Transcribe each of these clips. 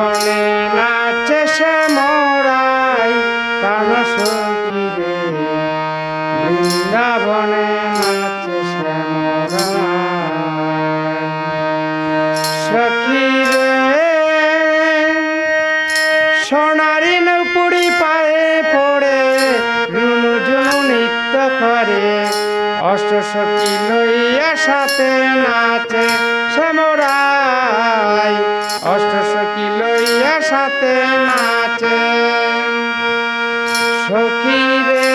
বৃন্দাবনে নাচে শ্যামরাই প্রাণ সখীরে বৃন্দাবনে নাচে সখীরে সোনারি নৌপুরি পায়ে পড়ে নৃত্য করে। অষ্ট সখী লইয়া সাথে নাচে শ্যামরাই সাথে নাচে। সখী রে,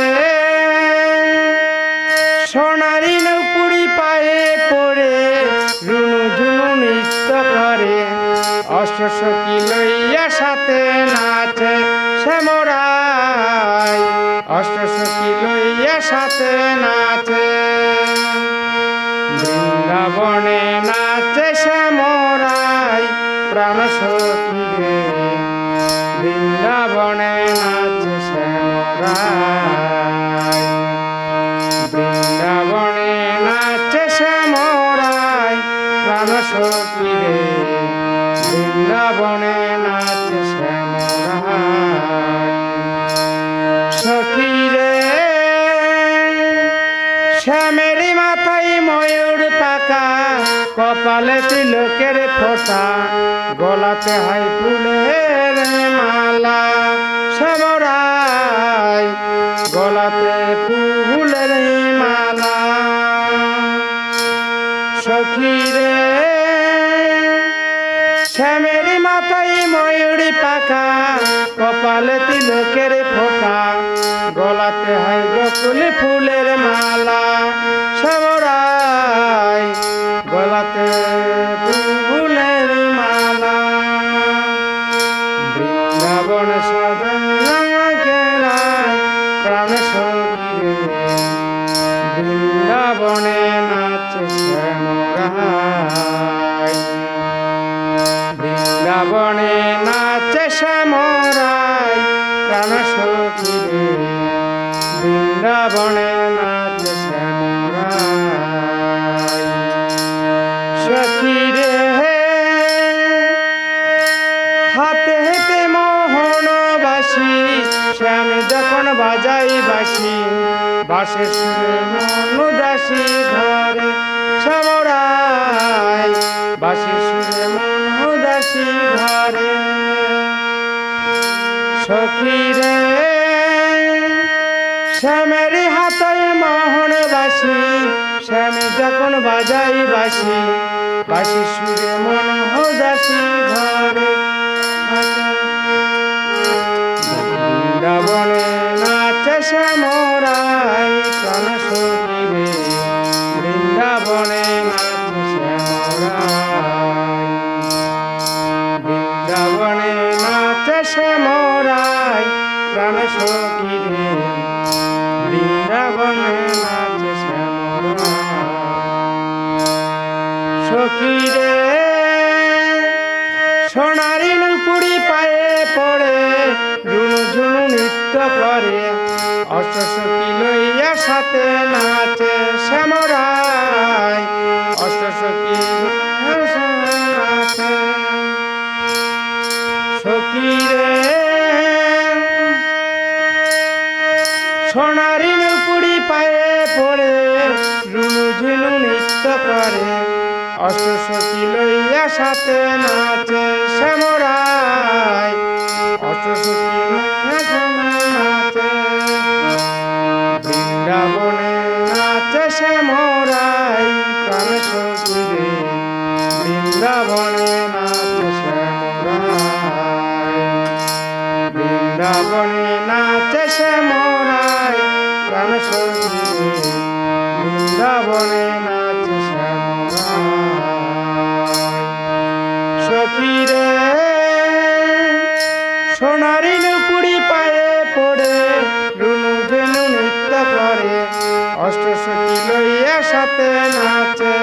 সোনারি নৌপুরি পায়ে পড়ে রুনু ঝুনু নৃত্য করে। অষ্ট সখী লইয়া সাথে নাচে শ্যামরাই অষ্ট সখী লইয়া সাথে নাচে। বৃন্দাবনে নাচে শ্যামরাই প্রাণ সখী বৃন্দাবনে নাচে শ্যামরাই বৃন্দাবনে নাচে শ্যামরাই প্রাণ সখী রে বৃন্দাবনে নাচে শ্যামরাই সখী রে শ্যামেরি মাথায় ময়ূর পাকা কপালে তিলকের ফোঁটা। গলাতে হাই ফুলের মালা শ্যামরাই গলাতে ফুলের মালা। সখী রে, শ্যামেরি মাথায় ময়ূরী পাকা কপালে তিলকের ফোঁটা। গলাতে হয় গোকুল ফুলের মালা বৃন্দাবনে নাচে শ্যামরাই প্রাণ সখীরে বৃন্দাবনে নাচে শ্যামরাই সখীরে হাতে হেতে মোহন বাসি শ্যাম যখন বাজাই বাসি বাসে সুরে মন দাসী ঘরে বাসি সুরে ঘরে সখীরে শ্যামের হাতায় মোহন বাসি, শ্যাম যখন বাজাই বাসি বাসি সুরে মন দাসী ঘরে। নাচে শ্যামরাই প্রাণ সখীরে বৃন্দাবনে নাচে শ্যামরাই সখীরে সোনারি নুপুরি পায়ে পড়ে, ঝুনু ঝুনু নৃত্য করে। অষ্ট সখী লইয়া সাথে নাচে শ্যামরাই সখীরে সোনারি নুপুরি পায়ে পড়ে রুনু ঝুনু নৃত্য করে। অষ্ট লইয়া সাথে নাচে শ্যামরাই অষ্ট লইয়া সাথে নাচে, বৃন্দাবনে নাচে শ্যামরাই প্রাণ সখী রে বৃন্দাবনে বৃন্দাবনে নাচে শ্যামরাই প্রাণ সখী রে বৃন্দাবনে নাচে শ্যামরাই সখী সোনারি নুপুরি পায়ে পড়ে, রুনু জেনু নৃত্য করে অষ্ট সখী লইয়া সাথে নাচে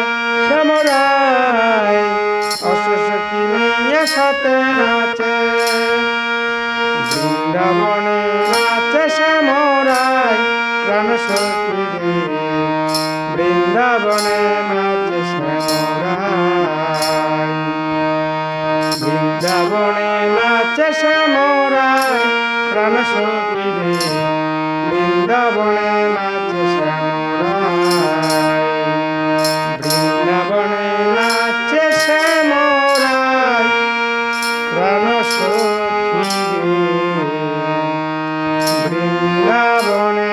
অষ্ট সখী লইয়া সাথে নাচে শ্রাবণে নাচে শ্যামরায় প্রাণ সখী বৃন্দাবনে নাচে শ্যামরায় বৃন্দাবনে নাচে শ্যামরায় প্রাণ সখী বৃন্দাবনে নাচে শ্যামরায় বৃন্দাবনে নাচে শ্যামরায় প্রাণ সখী Adonai.